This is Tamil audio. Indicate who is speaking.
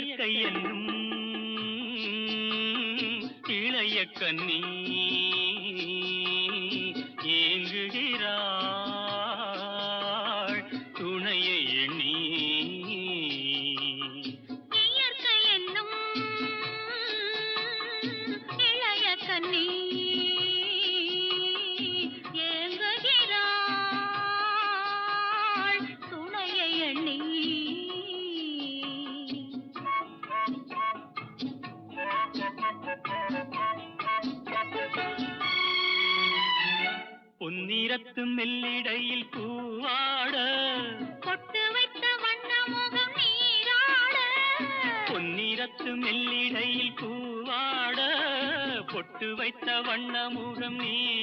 Speaker 1: இயற்கை என்னும் இளைய கண்ணி ஏங்குகிறாள். துணையை பொன்னிறத்து மெல்லிடையில் பூவாட.
Speaker 2: பொட்டு வைத்த வண்ண முகம் நீராட.
Speaker 1: பொன்னிறத்து மெல்லிடையில் பூவாட. பொட்டு வைத்த வண்ணமுகம் நீராட.